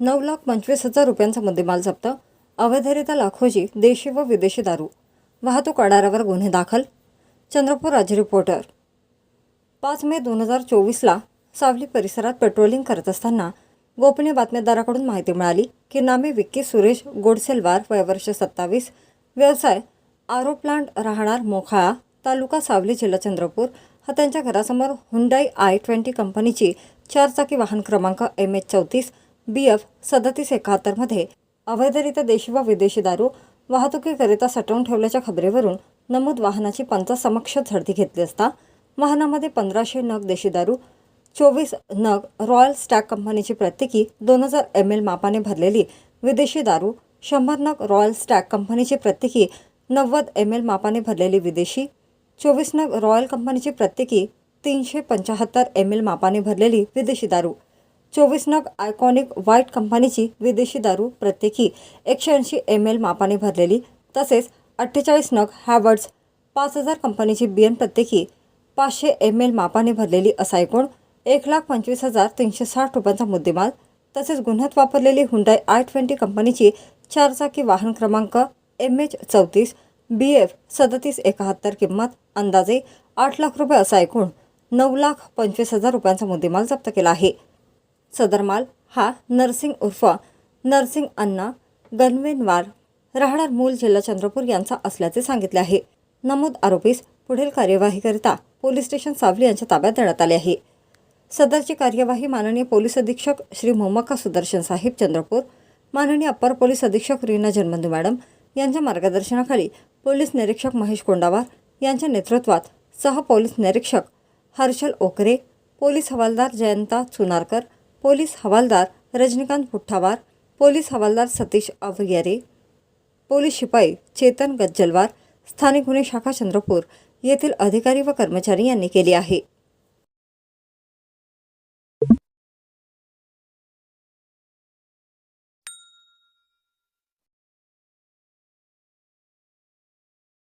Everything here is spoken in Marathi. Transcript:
नऊ लाख पंचवीस हजार रुपयांचा मुद्देमाल जप्त. अवैधरित्या लाखोजी देशी व विदेशी दारू. वाहतूक आडारावर गुन्हे दाखल. चंद्रपूर राज्य रिपोर्टर. पाच मे दोन हजार चोवीसला सावली परिसरात पेट्रोलिंग करत असताना गोपनीय बातमीदाराकडून माहिती मिळाली की नामे विक्की सुरेश गोडसेलवार वयवर्ष सत्तावीस व्यवसाय आरो प्लांट राहणार मोखाळा तालुका सावली जिल्हा चंद्रपूर हा त्यांच्या घरासमोर हुंडाई आय ट्वेंटी कंपनीची चारचाकी वाहन क्रमांक एम एच चौतीस बी एफ सदतीस एकाहत्तरमध्ये अवैधरित्या देशी व विदेशी दारू वाहतुकीकरिता साठवून ठेवल्याच्या खबरेवरून नमूद वाहनाची पंचासमक्ष झडती घेतली असता वाहनामध्ये पंधराशे नग देशी दारू चोवीस नग रॉयल स्टॅक कंपनीची प्रत्येकी दोन हजार एम एल मापाने भरलेली विदेशी दारू शंभर नग रॉयल स्टॅक कंपनीची प्रत्येकी नव्वद एम एल मापाने भरलेली विदेशी चोवीस नग रॉयल कंपनीची प्रत्येकी तीनशे पंच्याहत्तर एम एल मापाने भरलेली विदेशी दारू. चोवीस नग आयकॉनिक व्हाईट कंपनीची विदेशी दारू प्रत्येकी एकशे ऐंशी एम एल मापाने भरलेली तसेच अठ्ठेचाळीस नग हॅवर्ड्स पाच हजार कंपनीची बियन प्रत्येकी पाचशे एम एल मापाने भरलेली असा एकूण एक लाख पंचवीस हजार तीनशे साठ रुपयांचा मुद्देमाल तसेच गुन्ह्यात वापरलेली हुंडाई आय ट्वेंटी कंपनीची चारचाकी वाहन क्रमांक एम एच चौतीस बी एफ सदतीस एकाहत्तर किंमत अंदाजे आठ लाख रुपये असा एकूण नऊ लाख पंचवीस हजार रुपयांचा मुद्देमाल जप्त केला आहे. सदर माल हा नरसिंग उर्फ नरसिंग अण्णा गणवेनवार राहणार मूल जिल्हा चंद्रपूर यांचा असल्याचे सांगितले आहे. नमूद आरोपीस पुढील कार्यवाहीकरिता पोलीस स्टेशन सावली यांच्या ताब्यात देण्यात आले आहे. सदरची कार्यवाही माननीय पोलीस अधीक्षक श्री मोमक्का सुदर्शन साहेब चंद्रपूर माननीय अप्पर पोलीस अधीक्षक रीना जन्मंदू मॅडम यांच्या मार्गदर्शनाखाली पोलीस निरीक्षक महेश कोंडावार यांच्या नेतृत्वात सह पोलीस निरीक्षक हर्षल ओकरे पोलीस हवालदार जयंता चुनारकर पोलीस हवालदार रजनीकांत पुठ्ठावार पोलीस हवालदार सतीश अवयरे पोलीस शिपाई चेतन गज्जलवार स्थानिक गुन्हे शाखा चंद्रपूर येथील अधिकारी व कर्मचारी यांनी केली आहे.